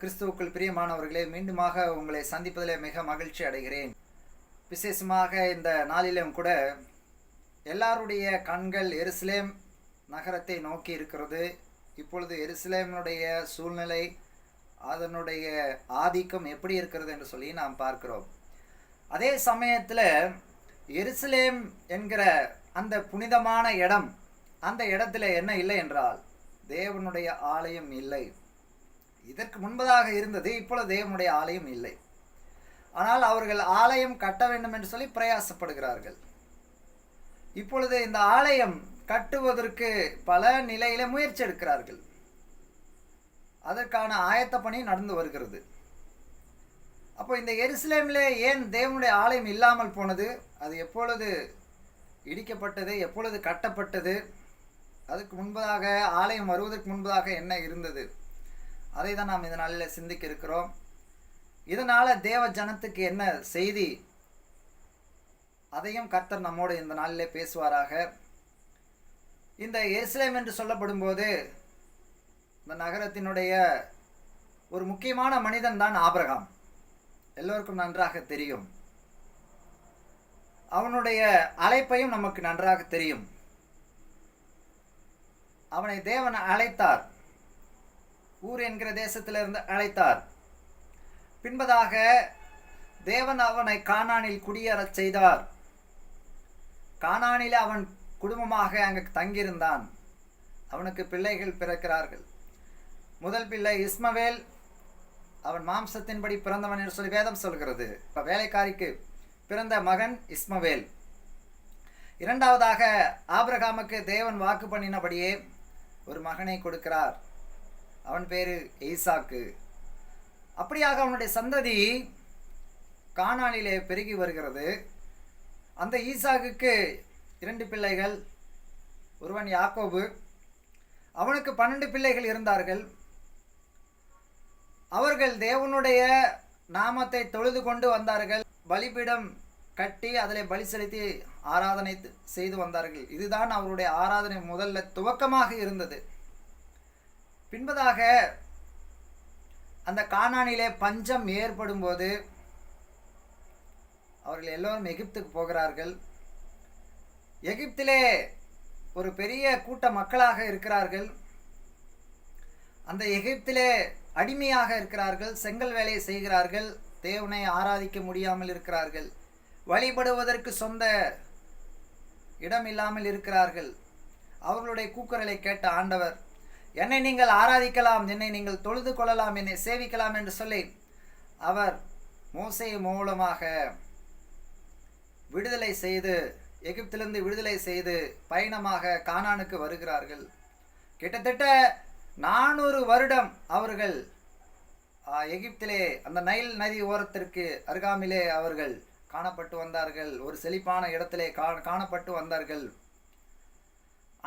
கிறிஸ்துவுக்குள் பிரியமானவர்களே மீண்டுமாக உங்களை சந்திப்பதில் மிக மகிழ்ச்சி அடைகிறேன். விசேஷமாக இந்த நாளிலும் கூட எல்லாருடைய கண்கள் எருசலேம் நகரத்தை நோக்கி இருக்கிறது. இப்பொழுது எருசலேமினுடைய சூழ்நிலை அதனுடைய ஆதிக்கம் எப்படி இருக்கிறது என்று சொல்லி நாம் பார்க்கிறோம். அதே சமயத்தில் எருசலேம் என்கிற அந்த புனிதமான இடம் அந்த இடத்துல என்ன இல்லை என்றால் தேவனுடைய ஆலயம் இல்லை. இதற்கு முன்பதாக இருந்தது இப்பொழுது தேவனுடைய ஆலயம் இல்லை. ஆனால் அவர்கள் ஆலயம் கட்ட வேண்டும் என்று சொல்லி பிரயாசப்படுகிறார்கள். இப்பொழுது இந்த ஆலயம் கட்டுவதற்கு பல நிலையில முயற்சி எடுக்கிறார்கள். அதற்கான ஆயத்த பணி நடந்து வருகிறது. அப்போ இந்த எருசலேமிலே ஏன் தேவனுடைய ஆலயம் இல்லாமல் போனது? அது எப்பொழுது இடிக்கப்பட்டது எப்பொழுது கட்டப்பட்டது? அதுக்கு முன்பதாக ஆலயம் வருவதற்கு முன்பதாக என்ன இருந்தது? அதை தான் நாம் இந்த நாளில் சிந்திக்க இருக்கிறோம். இதனால் தேவ ஜனத்துக்கு என்ன செய்தி? அதையும் கர்த்தர் நம்மோடு இந்த நாளிலே பேசுவாராக. இந்த எருசலேம் என்று சொல்லப்படும் போது இந்த நகரத்தினுடைய ஒரு முக்கியமான மனிதன் தான் ஆபிரகாம். எல்லோருக்கும் நன்றாக தெரியும். அவனுடைய அழைப்பையும் நமக்கு நன்றாக தெரியும். அவனை தேவன் அழைத்தார். ஊர் என்கிற தேசத்திலிருந்து அழைத்தார். பின்பதாக தேவன் அவனை கானானில் குடியேறச் செய்தார். கானானில் அவன் குடும்பமாக அங்கு தங்கியிருந்தான். அவனுக்கு பிள்ளைகள் பிறக்கிறார்கள். முதல் பிள்ளை இஸ்மவேல். அவன் மாம்சத்தின்படி பிறந்தவன் என்று சொல்லி வேதம் சொல்கிறது. இப்போ வேலைக்காரிக்கு பிறந்த மகன் இஸ்மவேல். இரண்டாவதாக ஆபிரகாமுக்கு தேவன் வாக்கு பண்ணினபடியே ஒரு மகனை கொடுக்கிறார். அவன் பேர் ஈசாக்கு. அப்படியாக அவனுடைய சந்ததி காணாளிலே பெருகி வருகிறது. அந்த ஈசாக்குக்கு இரண்டு பிள்ளைகள் ஒருவன் யாக்கோபு. அவனுக்கு பன்னெண்டு பிள்ளைகள் இருந்தார்கள். அவர்கள் தேவனுடைய நாமத்தை தொழுது கொண்டு வந்தார்கள். பலிபீடம் கட்டி அதில் பலி செலுத்தி ஆராதனை செய்து வந்தார்கள். இதுதான் அவருடைய ஆராதனை முதல்ல துவக்கமாக இருந்தது. பின்பதாக அந்த காணானிலே பஞ்சம் ஏற்படும் போது அவர்கள் எல்லோரும் எகிப்துக்கு போகிறார்கள். எகிப்திலே ஒரு பெரிய கூட்ட மக்களாக இருக்கிறார்கள். அந்த எகிப்திலே அடிமையாக இருக்கிறார்கள் செங்கல் வேலையை செய்கிறார்கள் தேவனை ஆராதிக்க முடியாமல் இருக்கிறார்கள் வழிபடுவதற்கு சொந்த இடம் இல்லாமல் இருக்கிறார்கள். அவர்களுடைய கூக்குரலை கேட்ட ஆண்டவர் என்னை நீங்கள் ஆராதிக்கலாம் என்னை நீங்கள் தொழுது கொள்ளலாம் என்னை சேவிக்கலாம் என்று சொல்லி அவர் மோசை மூலமாக விடுதலை செய்து எகிப்திலிருந்து விடுதலை செய்து பயணமாக கானானுக்கு வருகிறார்கள். கிட்டத்தட்ட நானூறு வருடம் அவர்கள் எகிப்திலே அந்த நைல் நதி ஓரத்திற்கு அருகாமிலே அவர்கள் காணப்பட்டு வந்தார்கள். ஒரு செழிப்பான இடத்திலே கா காணப்பட்டு வந்தார்கள்.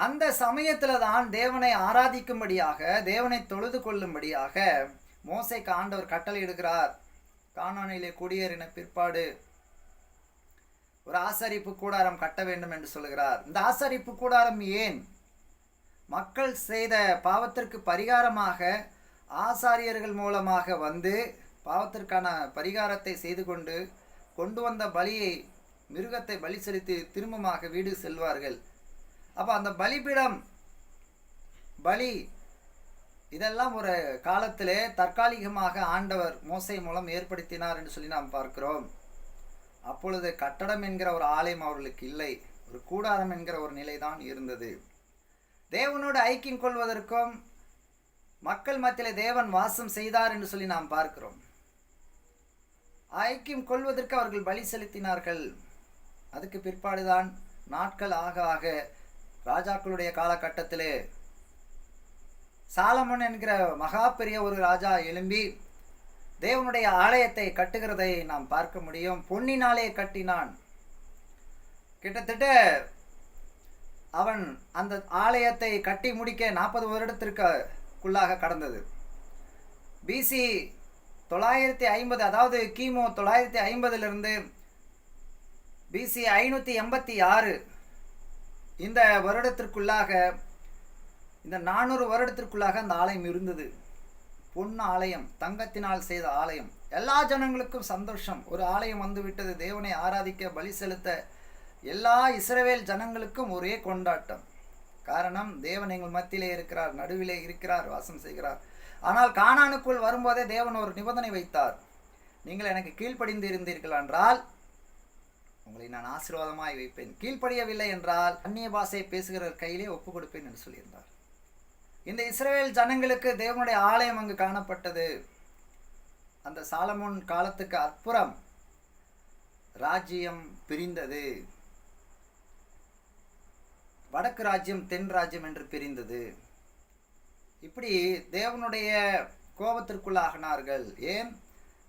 அந்த சமயத்தில் தான் தேவனை ஆராதிக்கும்படியாக தேவனை தொழுது கொள்ளும்படியாக மோசைக்கு ஆண்டவர் கட்டளை இடுகிறார். காணானிலே குடியேறின பிற்பாடு. ஒரு ஆசரிப்பு கூடாரம் கட்ட வேண்டும் என்று சொல்கிறார் இந்த ஆசரிப்பு கூடாரம் ஏன்? மக்கள் செய்த பாவத்திற்கு பரிகாரமாக ஆசாரியர்கள் மூலமாக வந்து பாவத்திற்கான பரிகாரத்தை செய்து கொண்டு கொண்டு வந்த பலியை மிருகத்தை பலி செலுத்தி திரும்பமாக வீடு செல்வார்கள். அப்போ அந்த பலிபீடம் பலி இதெல்லாம் ஒரு காலத்திலே தற்காலிகமாக ஆண்டவர் மோசை மூலம் ஏற்படுத்தினார் என்று சொல்லி நாம் பார்க்கிறோம். அப்பொழுது கட்டடம் என்கிற ஒரு ஆலயம் அவர்களுக்கு இல்லை ஒரு கூடாரம் என்கிற ஒரு நிலைதான் இருந்தது. தேவனோடு ஐக்கியம் கொள்வதற்கும் மக்கள் மத்தியில் தேவன் வாசம் செய்தார் என்று சொல்லி நாம் பார்க்கிறோம். ஐக்கியம் கொள்வதற்கு அவர்கள் பலி செலுத்தினார்கள். அதுக்கு பிற்பாடுதான் நாட்கள் ஆக ஆக ராஜாக்களுடைய காலகட்டத்திலே சாலமன் என்கிற மகா பெரிய ஒரு ராஜா எழும்பி தேவனுடைய ஆலயத்தை கட்டுகிறதை நாம் பார்க்க முடியும். பொன்னினாலே கட்டினான். கிட்டத்தட்ட அவன் அந்த ஆலயத்தை கட்டி முடிக்க நாற்பது வருடத்திற்குள்ளாக கடந்தது. பிசி தொள்ளாயிரத்தி ஐம்பது அதாவது கிமு தொள்ளாயிரத்தி ஐம்பதிலிருந்து பிசி ஐநூற்றி எண்பத்தி ஆறு இந்த வருடத்திற்குள்ளாக இந்த நானூறு வருடத்திற்குள்ளாக அந்த ஆலயம் இருந்தது. பொன் ஆலயம் தங்கத்தினால் செய்த ஆலயம். எல்லா ஜனங்களுக்கும் சந்தோஷம். ஒரு ஆலயம் வந்து விட்டது தேவனை ஆராதிக்க பலி செலுத்த எல்லா இஸ்ரவேல் ஜனங்களுக்கும் ஒரே கொண்டாட்டம். காரணம் தேவன் எங்கள் மத்தியிலே இருக்கிறார் நடுவிலே இருக்கிறார் வாசம் செய்கிறார். ஆனால் காணானுக்குள் வரும்போதே தேவன் ஒரு நிபந்தனை வைத்தார். நீங்கள் எனக்கு கீழ்ப்படிந்து இருந்தீர்கள் என்றால் உங்களை நான் ஆசீர்வாதமாய் வைப்பேன். கீழ்ப்படியவில்லை என்றால் அந்நிய பாஷை பேசுகிறவர் கையிலே ஒப்பு கொடுப்பேன் என்று சொல்லியிருந்தார். இந்த இஸ்ரேல் ஜனங்களுக்கு தேவனுடைய ஆலயம் அங்கு காணப்பட்டது. அந்த சாலமோன் காலத்துக்கு அப்புறம் ராஜ்யம் பிரிந்தது. வடக்கு ராஜ்யம் தென் ராஜ்யம் என்று பிரிந்தது. இப்படி தேவனுடைய கோபத்திற்குள்ளாகினார்கள். ஏன்?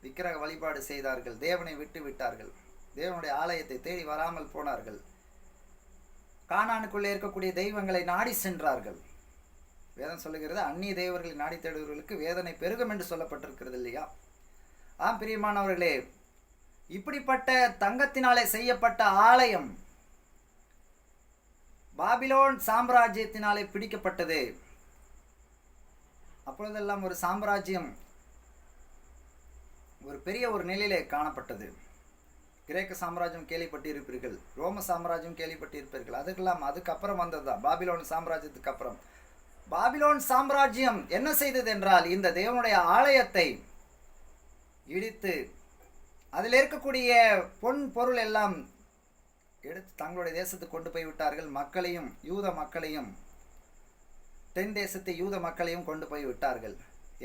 விக்கிரக வழிபாடு செய்தார்கள். தேவனை விட்டு விட்டார்கள் தேவனுடைய ஆலயத்தை தேடி வராமல் போனார்கள். காணானுக்குள்ளே இருக்கக்கூடிய தெய்வங்களை நாடி சென்றார்கள். வேதம் சொல்லுகிறது அந்நிய தெய்வர்களை நாடி தேடுவர்களுக்கு வேதனை பெருகும் என்று சொல்லப்பட்டிருக்கிறது இல்லையா? ஆம் பிரியமானவர்களே இப்படிப்பட்ட தங்கத்தினாலே செய்யப்பட்ட ஆலயம் பாபிலோன் சாம்ராஜ்யத்தினாலே பிடிக்கப்பட்டது. அப்பொழுதெல்லாம் ஒரு சாம்ராஜ்யம் ஒரு பெரிய ஒரு நிலையிலே காணப்பட்டது. கிரேக்க சாம்ராஜ்யம் கேள்விப்பட்டிருப்பீர்கள். ரோம சாம்ராஜ்யம் கேள்விப்பட்டிருப்பீர்கள். அதுக்கெல்லாம் அதுக்கப்புறம் வந்தது தான் பாபிலோன் சாம்ராஜ்யத்துக்கு அப்புறம். பாபிலோன் சாம்ராஜ்யம் என்ன செய்தது என்றால் இந்த தேவனுடைய ஆலயத்தை இடித்து அதில் இருக்கக்கூடிய பொன் பொருள் எல்லாம் எடுத்து தங்களுடைய தேசத்துக்கு கொண்டு போய் விட்டார்கள். மக்களையும் யூத மக்களையும் தென் தேசத்தை யூத மக்களையும் கொண்டு போய் விட்டார்கள்.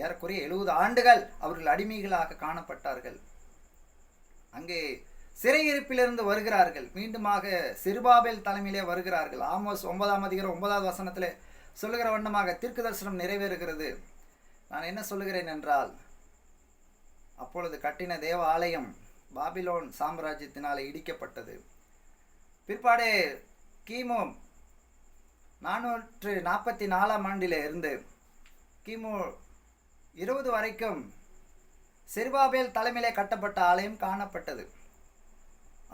ஏறக்குறைய எழுபது ஆண்டுகள் அவர்கள் அடிமைகளாக காணப்பட்டார்கள். அங்கே சிறையிருப்பிலிருந்து வருகிறார்கள். மீண்டுமாக சிறுபாபேல் தலைமையிலே வருகிறார்கள். ஆமோஸ் ஒன்பதாம் அதிகாரம் ஒன்பதாவது வசனத்தில் சொல்லுகிற வண்ணமாக தீர்க்க தரிசனம் நிறைவேறுகிறது. நான் என்ன சொல்லுகிறேன் என்றால் அப்பொழுது கட்டின தேவ ஆலயம் பாபிலோன் சாம்ராஜ்யத்தினால் இடிக்கப்பட்டது. பிற்பாடு கிமு நானூற்று நாற்பத்தி நாலாம் ஆண்டில் இருந்து கிமு இருபது வரைக்கும் சிறுபாபேல் தலைமையிலே கட்டப்பட்ட ஆலயம் காணப்பட்டது.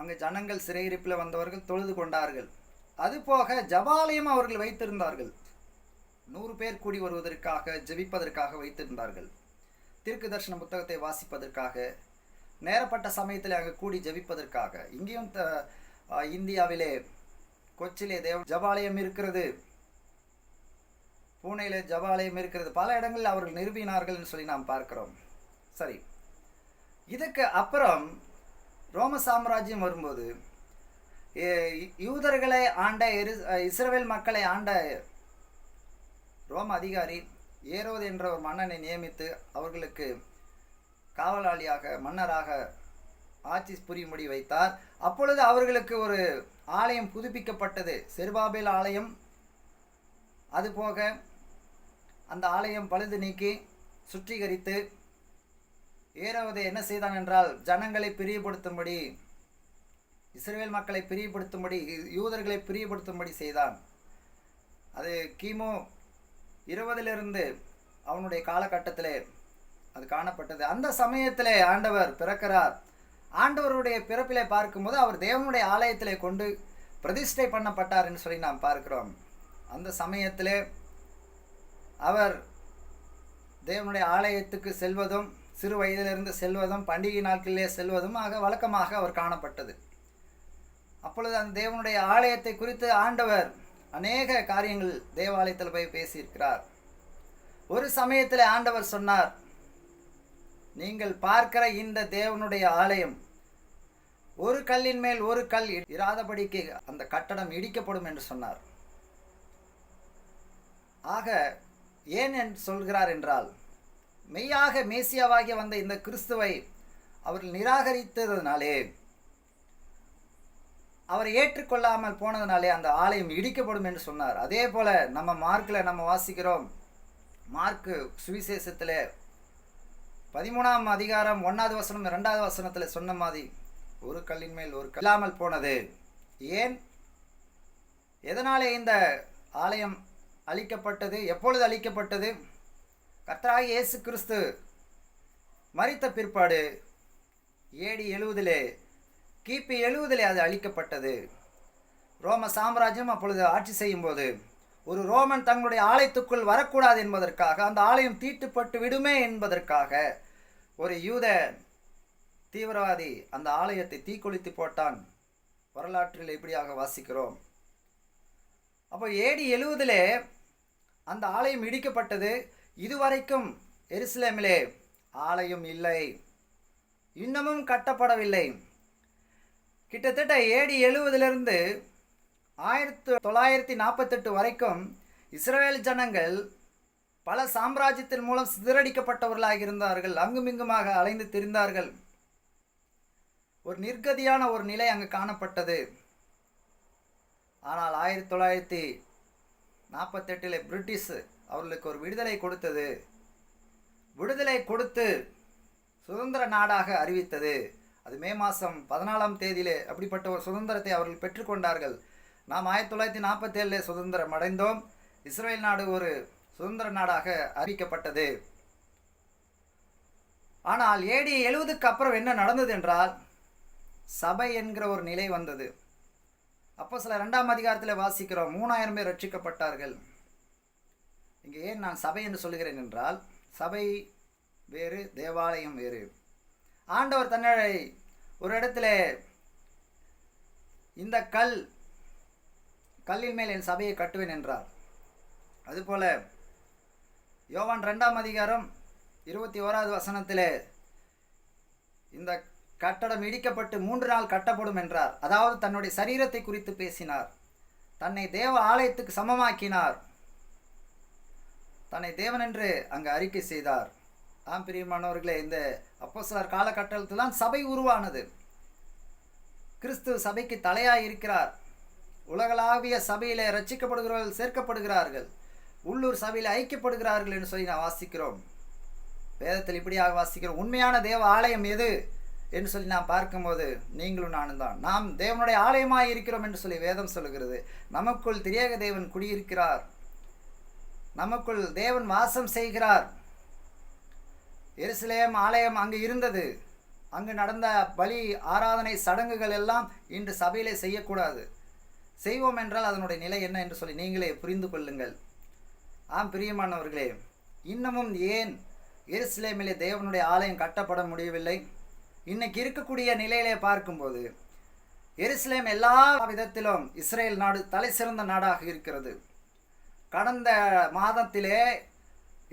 அங்கு ஜனங்கள் சிறையிருப்பில் வந்தவர்கள் தொழுது கொண்டார்கள். அதுபோக ஜபாலயம் அவர்கள் வைத்திருந்தார்கள். நூறு பேர் கூடி வருவதற்காக ஜெபிப்பதற்காக வைத்திருந்தார்கள். திருக்கு தர்ஷன புத்தகத்தை வாசிப்பதற்காக நேரப்பட்ட சமயத்தில் அங்கே கூடி ஜெபிப்பதற்காக. இங்கேயும் த இந்தியாவிலே கொச்சிலே தேவ ஜபாலயம் இருக்கிறது. பூனேல ஜபாலயம் இருக்கிறது. பல இடங்களில் அவர்கள் நிரூபினார்கள்னு சொல்லி நாம் பார்க்கிறோம். சரி. இதுக்கு அப்புறம் ரோம சாம்ராஜ்யம் வரும்போது யூதர்களை ஆண்ட எரு- இஸ்ரவேல் மக்களை ஆண்ட ரோம அதிகாரி ஏரோது என்ற ஒரு மன்னனை நியமித்து அவர்களுக்கு காவலாளியாக மன்னராக ஆட்சி புரியும்படி வைத்தார். அப்பொழுது அவர்களுக்கு ஒரு ஆலயம் புதுப்பிக்கப்பட்டது. செருபாபேல் ஆலயம். அதுபோக அந்த ஆலயம் பழுது நீக்கி சுற்றிகரித்து ஏறாவது என்ன செய்தான் என்றால் ஜனங்களை பிரியப்படுத்தும்படி இஸ்ரேல் மக்களை பிரியப்படுத்தும்படி யூதர்களை பிரியப்படுத்தும்படி செய்தான். அது கிமு இருபதிலிருந்து அவனுடைய காலகட்டத்தில் அது காணப்பட்டது. அந்த சமயத்திலே ஆண்டவர் பிறக்கிறார். ஆண்டவருடைய பிறப்பிலே பார்க்கும்போது அவர் தேவனுடைய ஆலயத்திலே கொண்டு பிரதிஷ்டை பண்ணப்பட்டார் என்று சொல்லி நாம் பார்க்கிறோம். அந்த சமயத்திலே அவர் தேவனுடைய ஆலயத்துக்கு செல்வதும் சிறு வயதிலிருந்து செல்வதும் பண்டிகை நாட்களிலே செல்வதும் ஆக வழக்கமாக அவர் காணப்பட்டது. அப்பொழுது அந்த தேவனுடைய ஆலயத்தை குறித்து ஆண்டவர் அநேக காரியங்கள் தேவாலயத்தில் போய் பேசியிருக்கிறார். ஒரு சமயத்தில் ஆண்டவர் சொன்னார் நீங்கள் பார்க்கிற இந்த தேவனுடைய ஆலயம் ஒரு கல்லின் மேல் ஒரு கல் இராதபடிக்கு அந்த கட்டடம் இடிக்கப்படும் என்று சொன்னார். ஆக ஏன் என்று சொல்கிறார் என்றால் மெய்யாக மேசியாவாகி வந்த இந்த கிறிஸ்துவை அவர்கள் நிராகரித்ததுனாலே அவரை ஏற்றுக்கொள்ளாமல் போனதுனாலே அந்த ஆலயம் இடிக்கப்படும் என்று சொன்னார். அதே போல நம்ம மார்க்கில் நம்ம வாசிக்கிறோம். மார்க்கு சுவிசேஷத்தில் பதிமூணாம் அதிகாரம் ஒன்றாவது வசனம் ரெண்டாவது வசனத்தில் சொன்ன மாதிரி ஒரு கல்லின் மேல் ஒரு கல்லாமல் போனது. ஏன்? எதனாலே இந்த ஆலயம் அழிக்கப்பட்டது? எப்பொழுது அழிக்கப்பட்டது? கர்த்தராகி இயேசு கிறிஸ்து மறித்த பிற்பாடு ஏடி எழுவதிலே கிபி எழுவதிலே அது அழிக்கப்பட்டது. ரோம சாம்ராஜ்யம் அப்பொழுது ஆட்சி செய்யும்போது ஒரு ரோமன் தங்களுடைய ஆலயத்துக்குள் வரக்கூடாது என்பதற்காக அந்த ஆலயம் தீட்டுப்பட்டு விடுமே என்பதற்காக ஒரு யூத தீவிரவாதி அந்த ஆலயத்தை தீக்குளித்து போட்டான். வரலாற்றில் இப்படியாக வாசிக்கிறோம்? அப்போ ஏடி எழுவதிலே அந்த ஆலயம் இடிக்கப்பட்டது. இதுவரைக்கும் எருசலேமிலே ஆலயம் இல்லை. இன்னமும் கட்டப்படவில்லை. கிட்டத்தட்ட ஏடி எழுவதிலிருந்து ஆயிரத்து தொள்ளாயிரத்தி நாற்பத்தெட்டு வரைக்கும் இஸ்ரேல் ஜனங்கள் பல சாம்ராஜ்யத்தின் மூலம் சிதறடிக்கப்பட்டவர்களாக இருந்தார்கள் அங்குமிங்குமாக அலைந்து திரிந்தார்கள். ஒரு நிர்கதியான ஒரு நிலை அங்கு காணப்பட்டது. ஆனால் ஆயிரத்தி தொள்ளாயிரத்தி நாற்பத்தெட்டில் பிரிட்டிஷ் அவர்களுக்கு ஒரு விடுதலை கொடுத்தது. விடுதலை கொடுத்து சுதந்திர நாடாக அறிவித்தது. அது மே மாதம் பதினாலாம் தேதியிலே அப்படிப்பட்ட ஒரு சுதந்திரத்தை அவர்கள் பெற்றுக்கொண்டார்கள் நாம் ஆயிரத்தி தொள்ளாயிரத்தி நாற்பத்தேழில் சுதந்திரம் அடைந்தோம். இஸ்ரேல் நாடு ஒரு சுதந்திர நாடாக அறிவிக்கப்பட்டது. ஆனால் ஏடி எழுவதுக்கு அப்புறம் என்ன நடந்தது என்றால் சபை என்கிற ஒரு நிலை வந்தது. அப்போ சில ரெண்டாம் அதிகாரத்தில் வாசிக்கிறோம். மூணாயிரம் பேர் ரட்சிக்கப்பட்டார்கள் இங்கே ஏன் நான் சபை என்று சொல்லுகிறேன் என்றால் சபை வேறு தேவாலயம் வேறு. ஆண்டவர் தன்னை ஒரு இடத்துல இந்த கல் கல்லின் மேல் என் சபையை கட்டுவேன் என்றார். அதுபோல யோவான் ரெண்டாம் அதிகாரம் இருபத்தி ஓராவது வசனத்தில் இந்த கட்டடம் இடிக்கப்பட்டு மூன்று நாள் கட்டப்படும் என்றார். அதாவது தன்னுடைய சரீரத்தை குறித்து பேசினார். தன்னை தேவ ஆலயத்துக்கு சமமாக்கினார். தன்னை தேவன் என்று அங்கு அறிக்கை செய்தார். ஆம் பிரியமானவர்களே இந்த அப்போஸ்தலர் காலகட்டத்தில் தான் சபை உருவானது. கிறிஸ்து சபைக்கு தலையாக இருக்கிறார். உலகளாவிய சபையில் ரச்சிக்கப்படுகிறவர்கள் சேர்க்கப்படுகிறார்கள். உள்ளூர் சபையில் ஐக்கியப்படுகிறார்கள் என்று சொல்லி நான் வாசிக்கிறோம். வேதத்தில் இப்படியாக வாசிக்கிறோம். உண்மையான தேவ ஆலயம் எது? என்று சொல்லி நாம் பார்க்கும்போது நீங்களும் நானும் தான். நாம் தேவனுடைய ஆலயமாக இருக்கிறோம் என்று சொல்லி வேதம் சொல்லுகிறது. நமக்குள் திரியேக தேவன் குடியிருக்கிறார். நமக்குள் தேவன் வாசம் செய்கிறார். எருசலேம் ஆலயம் அங்கு இருந்தது. அங்கு நடந்த பலி ஆராதனை சடங்குகள் எல்லாம் இன்று சபையிலே செய்யக்கூடாது. செய்வோம் என்றால் அதனுடைய நிலை என்ன என்று சொல்லி நீங்களே புரிந்து கொள்ளுங்கள். ஆம் பிரியமானவர்களே இன்னமும் ஏன் எருசலேமிலே தேவனுடைய ஆலயம் கட்டப்பட முடியவில்லை? இன்னைக்கு இருக்கக்கூடிய நிலையிலே பார்க்கும்போது எருசலேம் எல்லா விதத்திலும் இஸ்ரேல் நாடு தலை சிறந்த நாடாக இருக்கிறது. கடந்த மாதத்திலே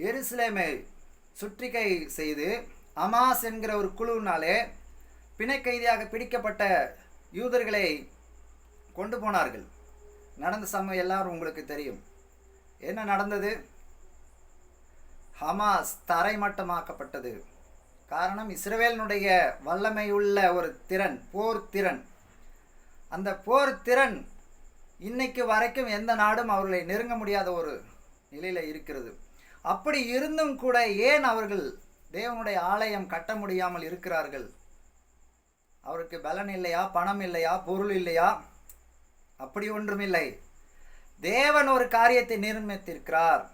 எருசலேமை சுற்றிக்கை செய்து அமாஸ் என்கிற ஒரு குழுவினாலே பிணை கைதியாக பிடிக்கப்பட்ட யூதர்களை கொண்டு போனார்கள். நடந்த சமயம் எல்லாரும் உங்களுக்கு தெரியும். என்ன நடந்தது? ஹமாஸ் தரைமட்டமாக்கப்பட்டது. காரணம் இஸ்ரவேலினுடைய வல்லமையுள்ள ஒரு திறன் போர் திறன். அந்த போர் திறன் இன்னைக்கு வரைக்கும் எந்த நாடும் அவர்களை நெருங்க முடியாத ஒரு நிலையில் இருக்கிறது. அப்படி இருந்தும் கூட ஏன் அவர்கள் தேவனுடைய ஆலயம் கட்ட முடியாமல் இருக்கிறார்கள்? அவருக்கு பலன் இல்லையா? பணம் இல்லையா? பொருள் இல்லையா? அப்படி ஒன்றுமில்லை தேவன் ஒரு காரியத்தை நிர்மித்திருக்கிறார்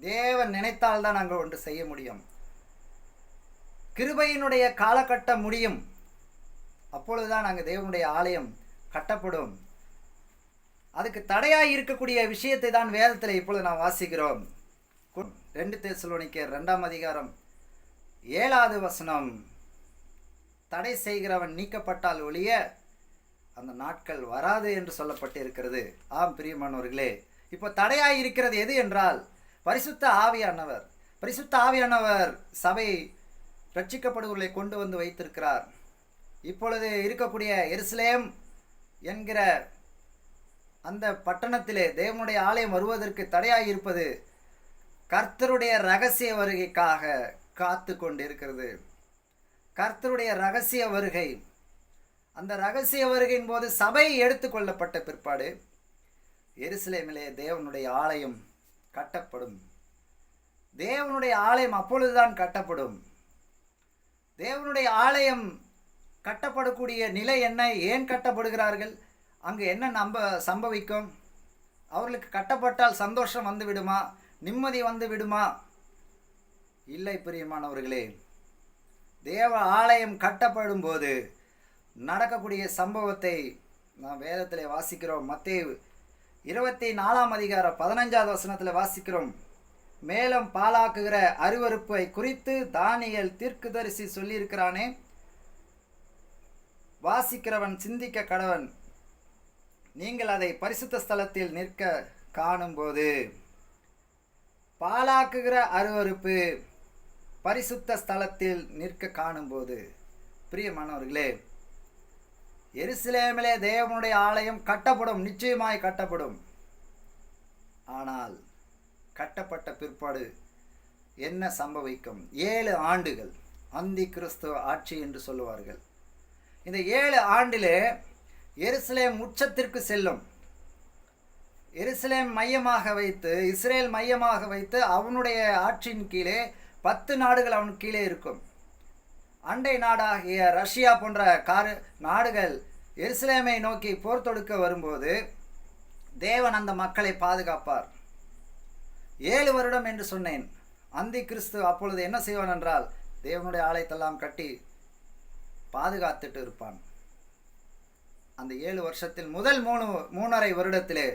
தேவன் நினைத்தால்தான் நாங்கள் ஒன்று செய்ய முடியும். கிருபையினுடைய காலகட்டம் முடியும். அப்பொழுதுதான் நாங்கள் தேவனுடைய ஆலயம் கட்டப்படும். அதுக்கு தடையாக இருக்கக்கூடிய விஷயத்தை தான் வேதத்தில் இப்பொழுது நாம் வாசிக்கிறோம். ரெண்டு தேசலோனிக்க ரெண்டாம் அதிகாரம் ஏழாவது வசனம். தடை செய்கிறவன் நீக்கப்பட்டால் ஒழிய அந்த நாட்கள் வராது என்று சொல்லப்பட்டிருக்கிறது. ஆம் பிரியமானவர்களே இப்போ தடையாக இருக்கிறது எது என்றால் பரிசுத்த ஆவியானவர் பரிசுத்த ஆவியானவர் சபை ரட்சிக்கப்படுவர்களை கொண்டு வந்து வைத்திருக்கிறார். இப்பொழுது இருக்கக்கூடிய எருசலேம் என்கிற அந்த பட்டணத்திலே தேவனுடைய ஆலயம் வருவதற்கு தடையாக இருப்பது கர்த்தருடைய ரகசிய வருகைக்காக காத்து கொண்டிருக்கிறது. கர்த்தருடைய ரகசிய வருகை. அந்த ரகசிய வருகையின் போது சபை எடுத்துக்கொள்ளப்பட்ட பிற்பாடு எருசலேமிலே தேவனுடைய ஆலயம் கட்டப்படும். தேவனுடைய ஆலயம் அப்பொழுதுதான் கட்டப்படும். தேவனுடைய ஆலயம் கட்டப்படக்கூடிய நிலை என்ன? ஏன் கட்டப்படுகிறார்கள்? அங்கு என்ன நம்ப சம்பவிக்கும்? அவர்களுக்கு கட்டப்பட்டால் சந்தோஷம் வந்து விடுமா நிம்மதி வந்து விடுமா இல்லை பிரியமானவர்களே. தேவ ஆலயம் கட்டப்படும் போது நடக்கக்கூடிய சம்பவத்தை நாம் வேதத்தில் வாசிக்கிறோம். மத்தேயு இருபத்தி நாலாம் அதிகாரம் பதினஞ்சாவது வசனத்தில் வாசிக்கிறோம். மேலும் பாலாக்குகிற அருவருப்பை குறித்து தானியல் தீர்க்குதரிசி சொல்லியிருக்கிறானே. வாசிக்கிறவன் சிந்திக்க கடவன். நீங்கள் அதை பரிசுத்த ஸ்தலத்தில் நிற்க காணும்போது. பாலாக்குகிற அருவருப்பு பரிசுத்த ஸ்தலத்தில் நிற்க காணும்போது. பிரியமானவர்களே எருசலேமிலே தேவனுடைய ஆலயம் கட்டப்படும் நிச்சயமாய் கட்டப்படும். ஆனால் கட்டப்பட்ட பிற்பாடு என்ன சம்பவிக்கும்? ஏழு ஆண்டுகள். அந்தி கிறிஸ்துவ ஆட்சி என்று சொல்லுவார்கள். இந்த ஏழு ஆண்டிலே எருசலேம் உச்சத்திற்கு செல்லும். எருசலேம் மையமாக வைத்து இஸ்ரேல் மையமாக வைத்து அவனுடைய ஆட்சியின் கீழே பத்து நாடுகள் அவன் கீழே இருக்கும். அண்டை நாடாகிய ரஷ்யா போன்ற காரு நாடுகள் எருசலேமை நோக்கி போர் தொடுக்க வரும்போது தேவன் அந்த மக்களை பாதுகாப்பார். ஏழு வருடம் என்று சொன்னேன். அந்தி கிறிஸ்து அப்பொழுது என்ன செய்வான் என்றால் தேவனுடைய ஆலயத்தெல்லாம் கட்டி பாதுகாத்துட்டு இருப்பான். அந்த ஏழு வருஷத்தில் முதல் மூணு மூணரை வருடத்திலே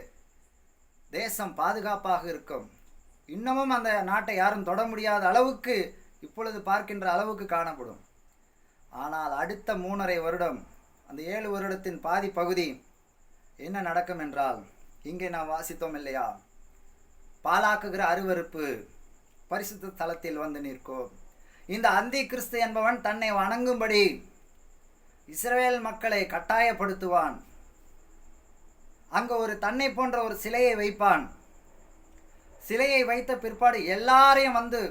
தேசம் பாதுகாப்பாக இருக்கும். இன்னமும் அந்த நாட்டை யாரும் தொட முடியாத அளவுக்கு இப்பொழுது பார்க்கின்ற அளவுக்கு காணப்படும். ஆனால் அடுத்த மூணரை வருடம் அந்த ஏழு வருடத்தின் பாதி பகுதி என்ன நடக்கும் என்றால் இங்கே நாம் வாசித்தோம் இல்லையா? பாலாக்குகிற அருவருப்பு பரிசுத்த தலத்தில் வந்து நிற்கும். இந்த அந்தி கிறிஸ்து என்பவன் தன்னை வணங்கும்படி இஸ்ரவேல் மக்களை கட்டாயப்படுத்துவான். அங்கு ஒரு தன்னை போன்ற ஒரு சிலையை வைப்பான். சிலையை வைத்த பிற்பாடு எல்லாரையும் வந்து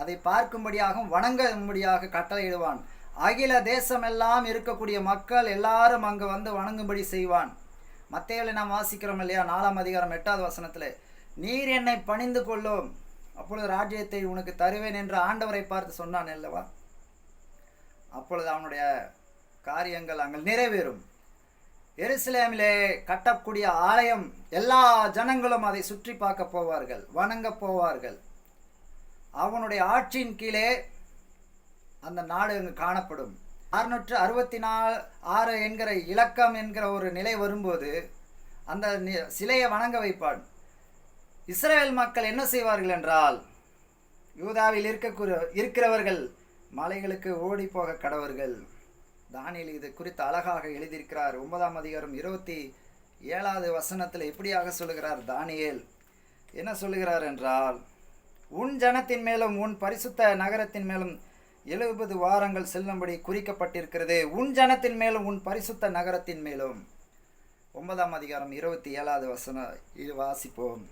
அதை பார்க்கும்படியாகவும் வணங்கும்படியாக கட்டளையிடுவான். அகில தேசமெல்லாம் இருக்கக்கூடிய மக்கள் எல்லாரும் அங்கு வந்து வணங்கும்படி செய்வான். மத்தையில் நாம் வாசிக்கிறோம் இல்லையா? நாலாம் அதிகாரம் எட்டாவது வசனத்தில் நீர் என்னை பணிந்து கொள்ளும் அப்பொழுது ராஜ்யத்தை உனக்கு தருவேன் என்று ஆண்டவரை பார்த்து சொன்னான் அல்லவா? அப்பொழுது அவனுடைய காரியங்கள் அங்கே நிறைவேறும். எருசலேமிலே கட்டக்கூடிய ஆலயம் எல்லா ஜனங்களும் அதை சுற்றி பார்க்க போவார்கள் வணங்க போவார்கள். அவனுடைய ஆட்சியின் கீழே அந்த நாடு அங்கு காணப்படும். அறுநூற்று அறுபத்தி நாலு ஆறு என்கிற இலக்கம் என்கிற ஒரு நிலை வரும்போது அந்த சிலையை வணங்க வைப்பான் இஸ்ரேல் மக்கள் என்ன செய்வார்கள் என்றால் யூதாவில் இருக்கக்கூற இருக்கிறவர்கள் மலைகளுக்கு ஓடி போக கடவர்கள். தானியில் இது குறித்து அழகாக எழுதியிருக்கிறார். ஒன்பதாம் அதிகாரம் இருபத்தி ஏழாவது வசனத்தில் இப்படியாக சொல்லுகிறார் தானியேல். என்ன சொல்லுகிறார் என்றால் உன் ஜனத்தின் மேலும் உன் பரிசுத்த நகரத்தின் மேலும் எழுபது வாரங்கள் செல்லும்படி குறிக்கப்பட்டிருக்கிறது. உன் ஜனத்தின் மேலும் உன் பரிசுத்த நகரத்தின் மேலும். ஒன்பதாம் அதிகாரம் இருபத்தி ஏழாவது வசனம் இது வாசிப்போம்.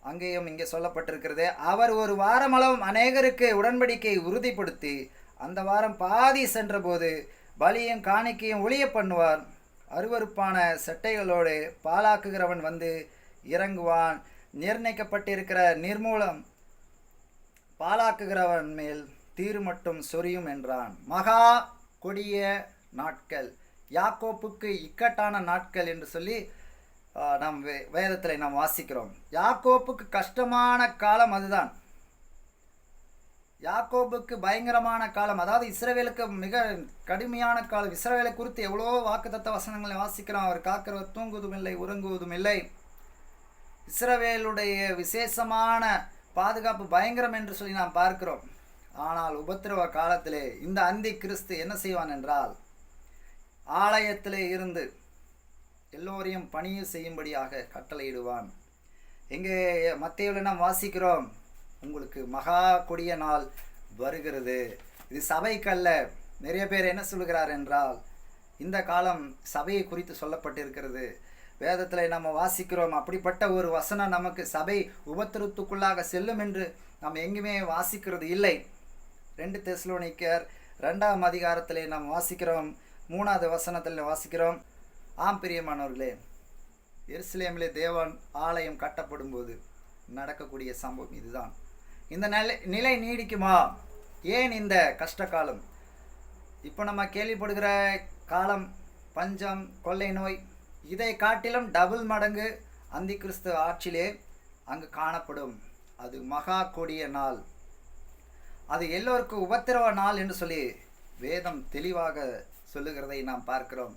அங்கேயும் இங்கே சொல்லப்பட்டிருக்கிறது அவர் ஒரு வாரமளவும் அநேகருக்கு உடன்படிக்கையை உறுதிப்படுத்தி அந்த வாரம் பாதி சென்றபோது பலியும் காணிக்கையும் ஒளிய பண்ணுவார். அருவருப்பான செட்டைகளோடு பாலாக்குகிறவன் வந்து இறங்குவான். நிர்ணயிக்கப்பட்டிருக்கிற நிர்மூலம் பாலாக்குகிறவன் மேல் தீர் மட்டும் சொரியும் என்றான். மகா கொடிய நாட்கள். யாக்கோப்புக்கு இக்கட்டான நாட்கள் என்று சொல்லி நாம் வே வேதத்தில் நாம் வாசிக்கிறோம். யாக்கோப்புக்கு கஷ்டமான காலம் அதுதான். யாக்கோபுக்கு பயங்கரமான காலம். அதாவது இஸ்ரவேலுக்கு மிக கடுமையான காலம். இஸ்ரவேலை குறித்து எவ்வளோ வாக்குத்தத்த வசனங்களை வாசிக்கிறோம். அவர் காக்கிறவர் தூங்குவதும் இல்லை உறங்குவதும் இல்லை இஸ்ரவேலுடைய விசேஷமான பாதுகாப்பு பயங்கரம் என்று சொல்லி நாம் பார்க்கிறோம். ஆனால் உபத்திரவ காலத்திலே இந்த அந்தி கிறிஸ்து என்ன செய்வான் என்றால் ஆலயத்திலே இருந்து எல்லோரையும் பணியை செய்யும்படியாக கட்டளையிடுவான். எங்கே மத்தியில் நாம் வாசிக்கிறோம் உங்களுக்கு மகா கொடிய நாள் வருகிறது. இது சபைக்கல்ல. நிறைய பேர் என்ன சொல்கிறார் என்றால் இந்த காலம் சபையை குறித்து சொல்லப்பட்டிருக்கிறது. வேதத்தில் நம்ம வாசிக்கிறோம் அப்படிப்பட்ட ஒரு வசனம் நமக்கு சபை உபத்திரத்துக்குள்ளாக செல்லும் என்று நாம் எங்குமே வாசிக்கிறது இல்லை. ரெண்டு தெஸ்லோனிக்கர் ரெண்டாம் அதிகாரத்திலே நாம் வாசிக்கிறோம் மூணாவது வசனத்தில் வாசிக்கிறோம். ஆம் பிரியமானவர்களே எருசலேமிலே தேவன் ஆலயம் கட்டப்படும் போது நடக்கக்கூடிய சம்பவம் இதுதான். இந்த நிலை நிலை நீடிக்குமா? ஏன் இந்த கஷ்ட காலம்? இப்போ நம்ம கேள்விப்படுகிற காலம் பஞ்சம் கொள்ளை நோய் இதை காட்டிலும் டபுள் மடங்கு அந்தி கிறிஸ்து ஆட்சியிலே அங்கு காணப்படும். அது மகா கொடிய நாள். அது எல்லோருக்கும் உபத்திரவ நாள் என்று சொல்லி வேதம் தெளிவாக சொல்லுகிறதை நாம் பார்க்கிறோம்.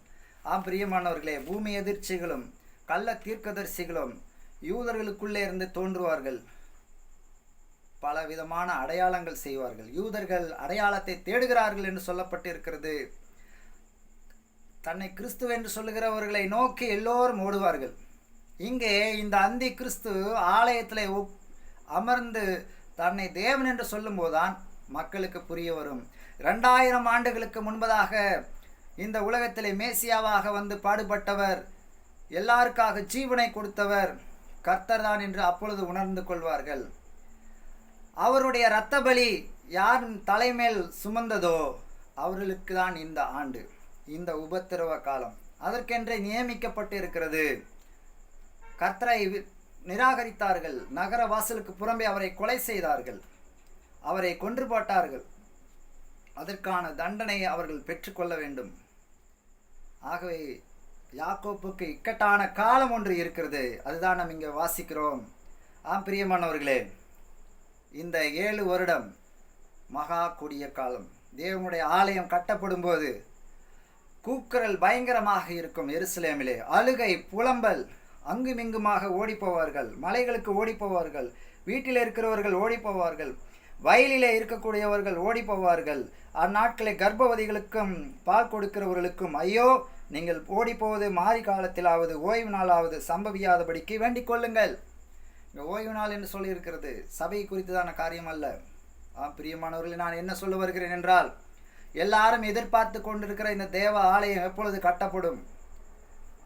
ஆம் பிரியமானவர்களே பூமி எதிர்ச்சிகளும் கள்ள தீர்க்கதரிசிகளும் யூதர்களுக்குள்ளே இருந்து தோன்றுவார்கள். பல விதமான அடையாளங்கள் செய்வார்கள். யூதர்கள் அடையாளத்தை தேடுகிறார்கள் என்று சொல்லப்பட்டிருக்கிறது. தன்னை கிறிஸ்துவ என்று சொல்லுகிறவர்களை நோக்கி எல்லோரும் ஓடுவார்கள். இங்கே இந்த அந்தி கிறிஸ்து ஆலயத்தில் அமர்ந்து தன்னை தேவன் என்று சொல்லும்போதுதான் மக்களுக்கு புரிய வரும். ரெண்டாயிரம் ஆண்டுகளுக்கு முன்பதாக இந்த உலகத்திலே மேசியாவாக வந்து பாடுபட்டவர் எல்லாருக்காக ஜீவனை கொடுத்தவர் கர்த்தர் தான் என்று அப்பொழுது உணர்ந்து கொள்வார்கள். அவருடைய இரத்த பலி யார் தலைமேல் சுமந்ததோ அவர்களுக்கு தான் இந்த ஆண்டு இந்த உபத்திரவ காலம். அதற்கென்றே நியமிக்கப்பட்டு இருக்கிறது கர்த்தரை நிராகரித்தார்கள். நகர வாசலுக்கு புறம்பே அவரை கொலை செய்தார்கள். அவரை கொன்று போட்டார்கள். அதற்கான தண்டனையை அவர்கள் பெற்றுக்கொள்ள வேண்டும். ஆகவே யாக்கோப்புக்கு இக்கட்டான காலம் ஒன்று இருக்கிறது. அதுதான் நம்ம இங்கே வாசிக்கிறோம். ஆம் பிரியமானவர்களே இந்த ஏழு வருடம் மகா கொடிய காலம். தேவனுடைய ஆலயம் கட்டப்படும் போது கூக்குரல் பயங்கரமாக இருக்கும் எருசலேமிலே. அழுகை புலம்பல் அங்குமிங்குமாக ஓடிப்போவார்கள். மலைகளுக்கு ஓடிப்போவார்கள். வீட்டில் இருக்கிறவர்கள் ஓடிப்போவார்கள். வயலில் இருக்கக்கூடியவர்கள் ஓடிப்போவார்கள். அந்நாட்களை கர்ப்பவதிகளுக்கும் பால் கொடுக்கிறவர்களுக்கும் ஐயோ நீங்கள் ஓடிப்போவது மாறி காலத்திலாவது ஓய்வு நாளாவது சம்பவியாதபடிக்கு வேண்டிக் கொள்ளுங்கள். இங்கே ஓய்வு நாள் என்று சொல்லியிருக்கிறது. சபை குறித்ததான காரியம் அல்ல. ஆ பிரியமானவர்களே நான் என்ன சொல்ல வருகிறேன் என்றால் எல்லாரும் எதிர்பார்த்து கொண்டிருக்கிற இந்த தேவ ஆலயம் எப்பொழுது கட்டப்படும்?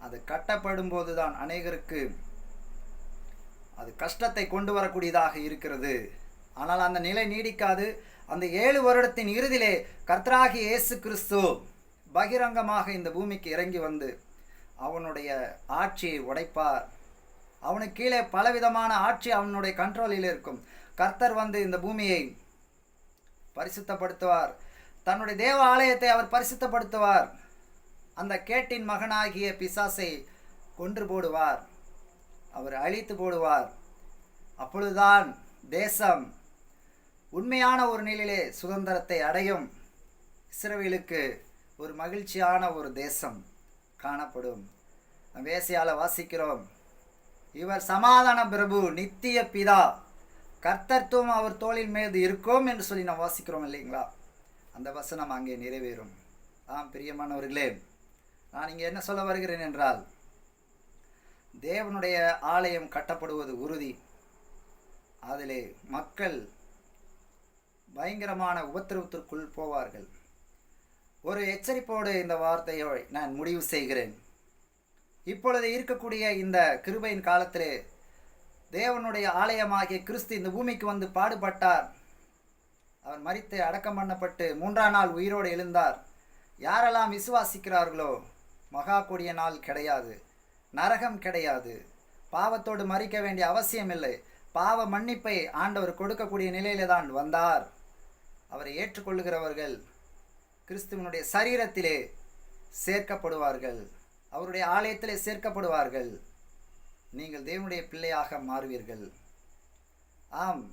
அது கட்டப்படும் போதுதான் அநேகருக்கு அது கஷ்டத்தை கொண்டு வரக்கூடியதாக இருக்கிறது. ஆனால் அந்த நிலை நீடிக்காது. அந்த ஏழு வருடத்தின் இறுதியிலே கர்த்தராகி இயேசு கிறிஸ்து பகிரங்கமாக இந்த பூமிக்கு இறங்கி வந்து அவனுடைய ஆட்சியை உடைப்பார். அவனுக்கு கீழே பலவிதமான ஆட்சி அவனுடைய கண்ட்ரோலில் இருக்கும். கர்த்தர் வந்து இந்த பூமியை பரிசுத்தப்படுத்துவார். தன்னுடைய தேவ ஆலயத்தை அவர் பரிசுத்தப்படுத்துவார். அந்த கேட்டின் மகனாகிய பிசாசை கொன்று போடுவார். அவர் அழித்து போடுவார். அப்பொழுதுதான் தேசம் உண்மையான ஒரு நிலையிலே சுதந்திரத்தை அடையும். இஸ்ரவேலுக்கு ஒரு மகிழ்ச்சியான ஒரு தேசம் காணப்படும். வேசியால வாசிக்கிறோம். இவர் சமாதான பிரபு நித்திய பிதா. கர்த்தத்துவம் அவர் தோளின் மீது இருக்கும் என்று சொல்லி நாம் வாசிக்கிறோம் இல்லைங்களா? அந்த வசனம் அங்கே நிறைவேறும். ஆம் பிரியமானவர்களே நான் இங்கே என்ன சொல்ல வருகிறேன் என்றால் தேவனுடைய ஆலயம் கட்டப்படுவது உறுதி. அதிலே மக்கள் பயங்கரமான உபத்திரவத்திற்குள் போவார்கள். ஒரு எச்சரிப்போடு இந்த வார்த்தையை நான் முடிவு செய்கிறேன். இப்பொழுது இருக்கக்கூடிய இந்த கிருபையின் காலத்திலே தேவனுடைய ஆலயமாகிய கிறிஸ்து இந்த பூமிக்கு வந்து பாடுபட்டார். அவர் மறித்து அடக்கம் பண்ணப்பட்டு மூன்றாம் நாள் உயிரோடு எழுந்தார். யாரெல்லாம் விசுவாசிக்கிறார்களோ மகா கொடிய நாள் கிடையாது. நரகம் கிடையாது. பாவத்தோடு மறிக்க வேண்டிய அவசியமில்லை. பாவ மன்னிப்பை ஆண்டவர் கொடுக்கக்கூடிய நிலையில தான் வந்தார். அவரை ஏற்றுக்கொள்ளுகிறவர்கள் கிறிஸ்துவனுடைய சரீரத்திலே சேர்க்கப்படுவார்கள். அவருடைய ஆலயத்திலே சேர்க்கப்படுவார்கள். நீங்கள் தேவனுடைய பிள்ளையாக மாறுவீர்கள். ஆம்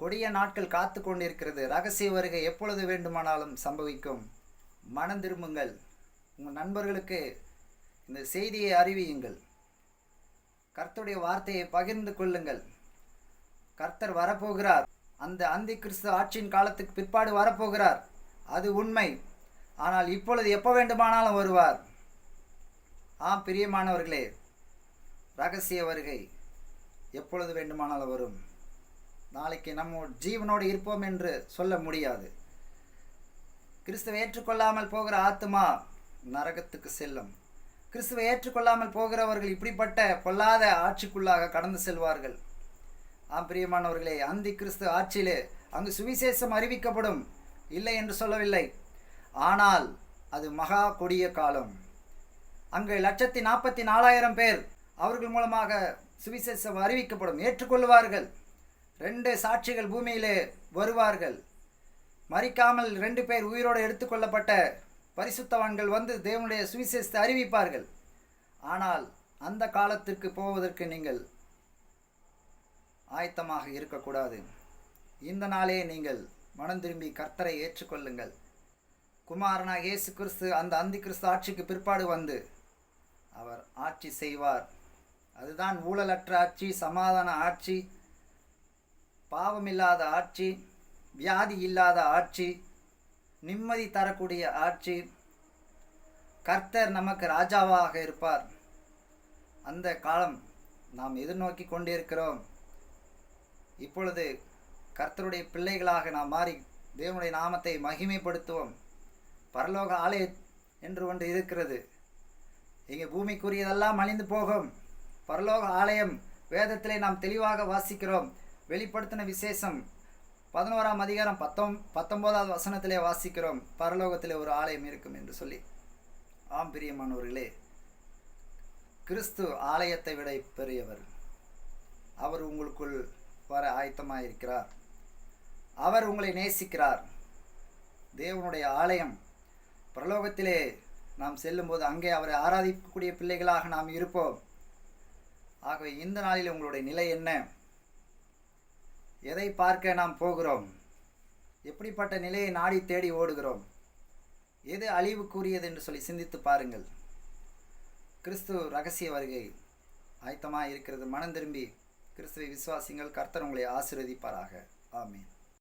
கொடிய நாட்கள் காத்து கொண்டிருக்கிறது ரகசிய வருகை எப்பொழுது வேண்டுமானாலும் சம்பவிக்கும். மனம் திரும்புங்கள். உங்கள் நண்பர்களுக்கு இந்த செய்தியை அறிவியுங்கள். கர்த்தருடைய வார்த்தையை பகிர்ந்து கொள்ளுங்கள். கர்த்தர் வரப்போகிறார். அந்த அந்தி கிறிஸ்து ஆட்சியின் காலத்துக்கு பிற்பாடு வரப்போகிறார். அது உண்மை. ஆனால் இப்பொழுது எப்போ வேண்டுமானாலும் வருவார். ஆ பிரியமானவர்களே ரகசிய வருகை எப்பொழுது வேண்டுமானாலும் வரும். நாளைக்கு நம்ம ஜீவனோடு இருப்போம் என்று சொல்ல முடியாது. கிறிஸ்துவை ஏற்றுக்கொள்ளாமல் போகிற ஆத்மா நரகத்துக்கு செல்லும். கிறிஸ்துவை ஏற்றுக்கொள்ளாமல் போகிறவர்கள் இப்படிப்பட்ட பொல்லாத ஆட்சிக்குள்ளாக கடந்து செல்வார்கள். ஆம் பிரியமானவர்களே அந்தி கிறிஸ்து ஆட்சியிலே அங்கு சுவிசேஷம் அறிவிக்கப்படும். இல்லை என்று சொல்லவில்லை. ஆனால் அது மகா கொடிய காலம். அங்கு லட்சத்தி நாற்பத்தி நாலாயிரம் பேர் அவர்கள் மூலமாக சுவிசேஷம் அறிவிக்கப்படும் ஏற்றுக்கொள்வார்கள். ரெண்டு சாட்சிகள் பூமியிலே வருவார்கள். மறிக்காமல் ரெண்டு பேர் உயிரோடு எடுத்துக்கொள்ளப்பட்ட பரிசுத்தவான்கள் வந்து தேவனுடைய சுவிசேஷத்தை அறிவிப்பார்கள். ஆனால் அந்த காலத்திற்கு போவதற்கு நீங்கள் ஆயத்தமாக இருக்கக்கூடாது. இந்த நாளே நீங்கள் மனம் திரும்பி கர்த்தரை ஏற்றுக்கொள்ளுங்கள். குமாரனாக இயேசு கிறிஸ்து அந்த அந்தி கிறிஸ்து ஆட்சிக்கு பிற்பாடு வந்து அவர் ஆட்சி செய்வார். அதுதான் ஊழலற்ற ஆட்சி சமாதான ஆட்சி பாவமில்லாத ஆட்சி வியாதி இல்லாத ஆட்சி நிம்மதி தரக்கூடிய ஆட்சி கர்த்தர் நமக்கு ராஜாவாக இருப்பார். அந்த காலம் நாம் எதிர்நோக்கி கொண்டிருக்கிறோம். இப்பொழுது கர்த்தருடைய பிள்ளைகளாக நாம் மாறி தேவனுடைய நாமத்தை மகிமைப்படுத்துவோம். பரலோக ஆலய என்று ஒன்று இருக்கிறது. இங்கே பூமிக்குரியதெல்லாம் அழிந்து போகும். பரலோக ஆலயம் வேதத்திலே நாம் தெளிவாக வாசிக்கிறோம். வெளிப்படுத்தின விசேஷம் பதினோராம் அதிகாரம் பத்தொம் பத்தொம்போதாவது வசனத்திலே வாசிக்கிறோம். பரலோகத்திலே ஒரு ஆலயம் இருக்கும் என்று சொல்லி. ஆம் பிரியமானவர்களே. கிறிஸ்து ஆலயத்தை விட பெரியவர். அவர் உங்களுக்குள் வர ஆயத்தமாக இருக்கிறார் அவர் உங்களை நேசிக்கிறார். தேவனுடைய ஆலயம். பிரலோகத்திலே நாம் செல்லும்போது அங்கே அவரை ஆராதிக்கக்கூடிய பிள்ளைகளாக நாம் இருப்போம். ஆகவே இந்த நாளில் உங்களுடைய நிலை என்ன? எதை பார்க்க நாம் போகிறோம்? எப்படிப்பட்ட நிலையை நாடி தேடி ஓடுகிறோம்? எது அழிவுக்குரியது என்று சொல்லி சிந்தித்து பாருங்கள். கிறிஸ்து ரகசிய வருகை. ஆயத்தமாக இருக்கிறது மனம் திரும்பி கிறிஸ்துவை விசுவாசிங்கள் கர்த்தர் உங்களை ஆசீர்வதிப்பாராக. ஆமீன்.